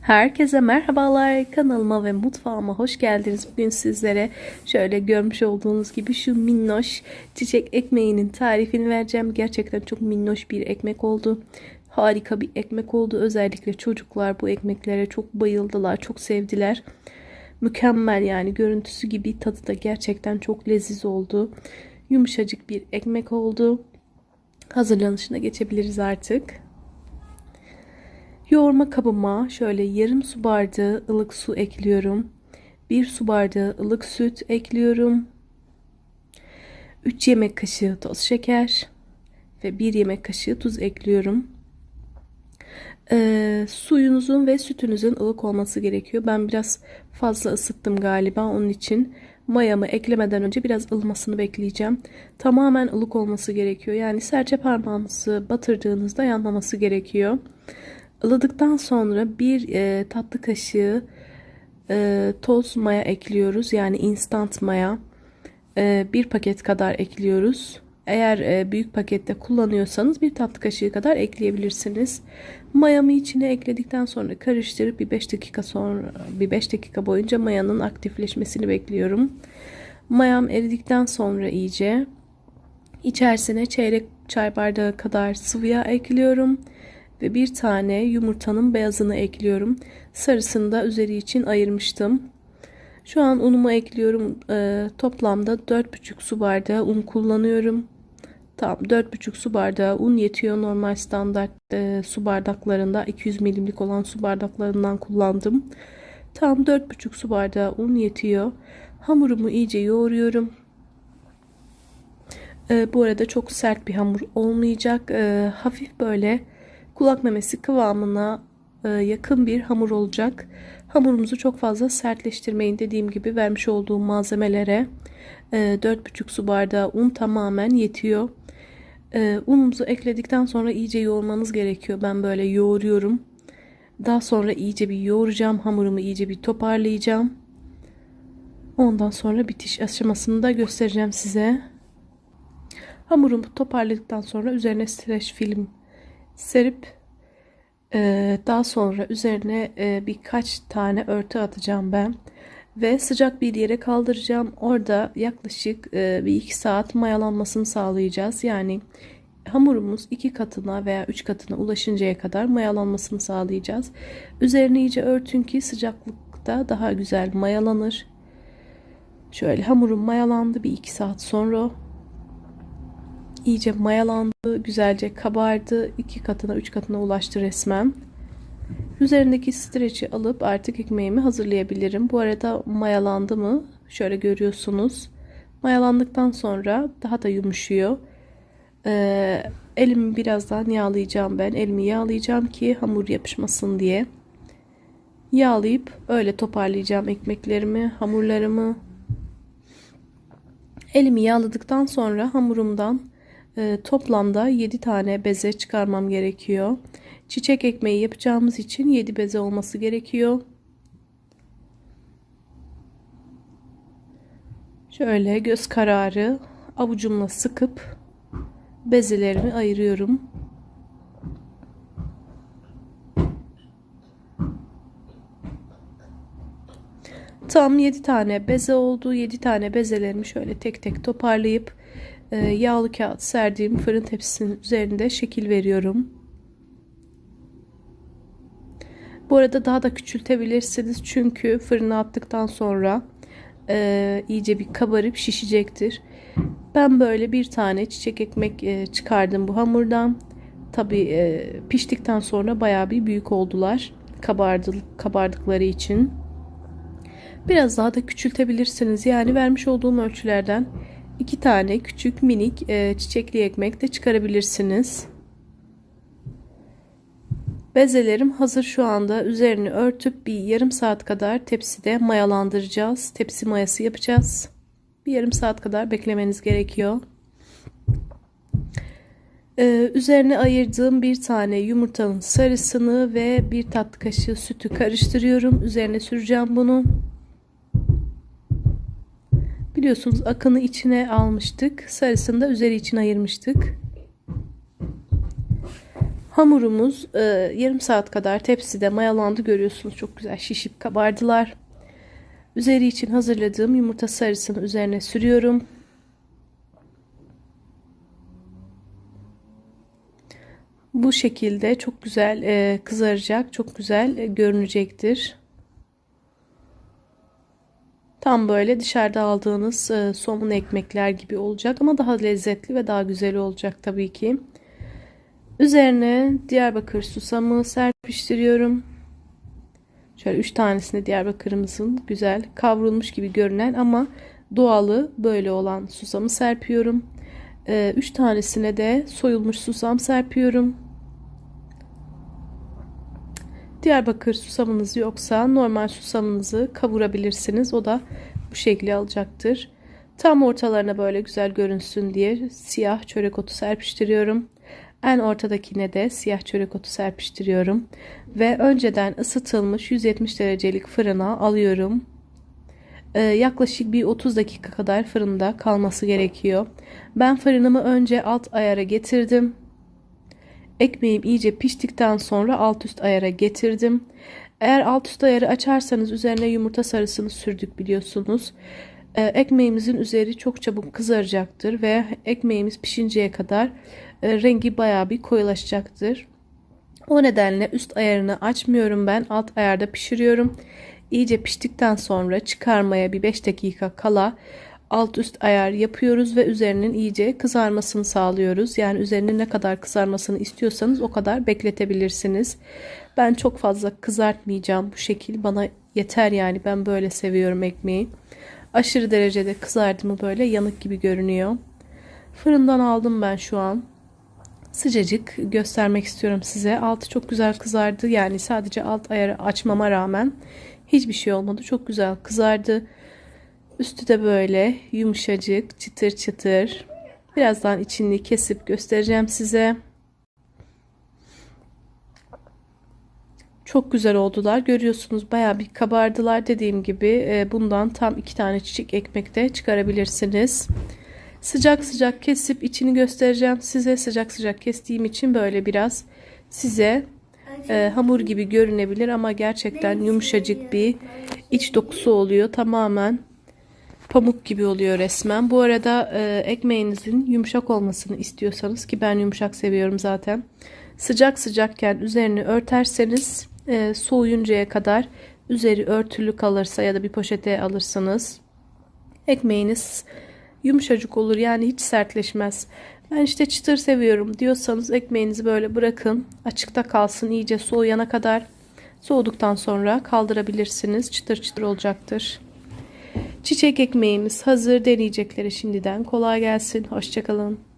Herkese merhabalar kanalıma ve mutfağıma hoş geldiniz. Bugün sizlere şöyle görmüş olduğunuz gibi şu minnoş çiçek ekmeğinin tarifini vereceğim. Gerçekten çok minnoş bir ekmek oldu. Harika bir ekmek oldu. Özellikle çocuklar bu ekmeklere çok bayıldılar, çok sevdiler. Mükemmel yani görüntüsü gibi tadı da gerçekten çok leziz oldu. Yumuşacık bir ekmek oldu. Hazırlanışına geçebiliriz artık. Yoğurma kabıma şöyle yarım su bardağı ılık su ekliyorum. 1 su bardağı ılık süt ekliyorum. 3 yemek kaşığı toz şeker ve 1 yemek kaşığı tuz ekliyorum. Ee, suyunuzun ve sütünüzün ılık olması gerekiyor. Ben biraz fazla ısıttım galiba onun için mayamı eklemeden önce biraz ılmasını bekleyeceğim. Tamamen ılık olması gerekiyor. Yani serçe parmağınızı batırdığınızda yanmaması gerekiyor. Ilıdıktan sonra bir e, tatlı kaşığı e, toz maya ekliyoruz. Yani instant maya. E, bir paket kadar ekliyoruz. Eğer e, büyük pakette kullanıyorsanız bir tatlı kaşığı kadar ekleyebilirsiniz. Mayamı içine ekledikten sonra karıştırıp bir 5 dakika sonra bir 5 dakika boyunca mayanın aktifleşmesini bekliyorum. Mayam eridikten sonra iyice içerisine çeyrek çay bardağı kadar sıvı yağ ekliyorum ve bir tane yumurtanın beyazını ekliyorum. Sarısını da üzeri için ayırmıştım. Şu an unumu ekliyorum. Ee, toplamda 4,5 su bardağı un kullanıyorum. Tamam 4,5 su bardağı un yetiyor. Normal standart e, su bardaklarında 200 milimlik olan su bardaklarından kullandım. Tam 4,5 su bardağı un yetiyor. Hamurumu iyice yoğuruyorum. E, bu arada çok sert bir hamur olmayacak. E, hafif böyle kulak memesi kıvamına e, yakın bir hamur olacak. Hamurumuzu çok fazla sertleştirmeyin. Dediğim gibi vermiş olduğum malzemelere 4,5 e, su bardağı un tamamen yetiyor. E, unumuzu ekledikten sonra iyice yoğurmanız gerekiyor. Ben böyle yoğuruyorum. Daha sonra iyice bir yoğuracağım. Hamurumu iyice bir toparlayacağım. Ondan sonra bitiş aşamasını da göstereceğim size. Hamurumu toparladıktan sonra üzerine streç film serip daha sonra üzerine e, birkaç tane örtü atacağım ben ve sıcak bir yere kaldıracağım. Orada yaklaşık e, bir iki saat mayalanmasını sağlayacağız. Yani hamurumuz iki katına veya üç katına ulaşıncaya kadar mayalanmasını sağlayacağız. Üzerine iyice örtün ki sıcaklıkta daha güzel mayalanır. Şöyle hamurum mayalandı bir iki saat sonra iyice mayalandı, güzelce kabardı. iki katına, üç katına ulaştı resmen. Üzerindeki streçi alıp artık ekmeğimi hazırlayabilirim. Bu arada mayalandı mı? Şöyle görüyorsunuz. Mayalandıktan sonra daha da yumuşuyor. Ee, elimi birazdan yağlayacağım ben. Elimi yağlayacağım ki hamur yapışmasın diye. Yağlayıp öyle toparlayacağım ekmeklerimi, hamurlarımı. Elimi yağladıktan sonra hamurumdan e, toplamda 7 tane beze çıkarmam gerekiyor. Çiçek ekmeği yapacağımız için 7 beze olması gerekiyor. Şöyle göz kararı avucumla sıkıp bezelerimi ayırıyorum. Tam 7 tane beze oldu. 7 tane bezelerimi şöyle tek tek toparlayıp yağlı kağıt serdiğim fırın tepsisinin üzerinde şekil veriyorum. Bu arada daha da küçültebilirsiniz çünkü fırına attıktan sonra e, iyice bir kabarıp şişecektir. Ben böyle bir tane çiçek ekmek e, çıkardım bu hamurdan. Tabi e, piştikten sonra baya bir büyük oldular. Kabardı, kabardıkları için. Biraz daha da küçültebilirsiniz. Yani vermiş olduğum ölçülerden iki tane küçük minik e, çiçekli ekmek de çıkarabilirsiniz. Bezelerim hazır şu anda. Üzerini örtüp bir yarım saat kadar tepside mayalandıracağız. Tepsi mayası yapacağız. Bir yarım saat kadar beklemeniz gerekiyor. Ee, üzerine ayırdığım bir tane yumurtanın sarısını ve bir tatlı kaşığı sütü karıştırıyorum. Üzerine süreceğim bunu. Biliyorsunuz akını içine almıştık. Sarısını da üzeri için ayırmıştık. Hamurumuz e, yarım saat kadar tepside mayalandı görüyorsunuz. Çok güzel şişip kabardılar. Üzeri için hazırladığım yumurta sarısını üzerine sürüyorum. Bu şekilde çok güzel e, kızaracak, çok güzel e, görünecektir. Tam böyle dışarıda aldığınız e, somun ekmekler gibi olacak ama daha lezzetli ve daha güzel olacak tabii ki. Üzerine Diyarbakır susamı serpiştiriyorum. Şöyle 3 tanesini Diyarbakır'ımızın güzel kavrulmuş gibi görünen ama doğalı böyle olan susamı serpiyorum. 3 tanesine de soyulmuş susam serpiyorum. Diyarbakır susamınız yoksa normal susamınızı kavurabilirsiniz. O da bu şekilde alacaktır. Tam ortalarına böyle güzel görünsün diye siyah çörek otu serpiştiriyorum. En ortadakine de siyah çörek otu serpiştiriyorum. Ve önceden ısıtılmış 170 derecelik fırına alıyorum. Ee, yaklaşık bir 30 dakika kadar fırında kalması gerekiyor. Ben fırınımı önce alt ayara getirdim. Ekmeğim iyice piştikten sonra alt üst ayara getirdim. Eğer alt üst ayarı açarsanız üzerine yumurta sarısını sürdük biliyorsunuz. Ee, ekmeğimizin üzeri çok çabuk kızaracaktır ve ekmeğimiz pişinceye kadar e, rengi baya bir koyulaşacaktır. O nedenle üst ayarını açmıyorum ben alt ayarda pişiriyorum. İyice piştikten sonra çıkarmaya bir 5 dakika kala alt üst ayar yapıyoruz ve üzerinin iyice kızarmasını sağlıyoruz. Yani üzerinin ne kadar kızarmasını istiyorsanız o kadar bekletebilirsiniz. Ben çok fazla kızartmayacağım bu şekil. Bana yeter yani ben böyle seviyorum ekmeği. Aşırı derecede kızardı mı böyle yanık gibi görünüyor. Fırından aldım ben şu an. Sıcacık göstermek istiyorum size. Altı çok güzel kızardı. Yani sadece alt ayarı açmama rağmen hiçbir şey olmadı. Çok güzel kızardı. Üstü de böyle yumuşacık, çıtır çıtır. Birazdan içini kesip göstereceğim size. Çok güzel oldular. Görüyorsunuz baya bir kabardılar. Dediğim gibi e, bundan tam iki tane çiçek ekmek de çıkarabilirsiniz. Sıcak sıcak kesip içini göstereceğim size. Sıcak sıcak kestiğim için böyle biraz size e, hamur gibi görünebilir ama gerçekten yumuşacık bir iç dokusu oluyor. Tamamen pamuk gibi oluyor resmen. Bu arada e, ekmeğinizin yumuşak olmasını istiyorsanız ki ben yumuşak seviyorum zaten. Sıcak sıcakken üzerini örterseniz e, soğuyuncaya kadar üzeri örtülü kalırsa ya da bir poşete alırsınız. Ekmeğiniz yumuşacık olur yani hiç sertleşmez. Ben işte çıtır seviyorum diyorsanız ekmeğinizi böyle bırakın açıkta kalsın iyice soğuyana kadar. Soğuduktan sonra kaldırabilirsiniz. Çıtır çıtır olacaktır. Çiçek ekmeğimiz hazır. Deneyecekleri şimdiden kolay gelsin. Hoşçakalın.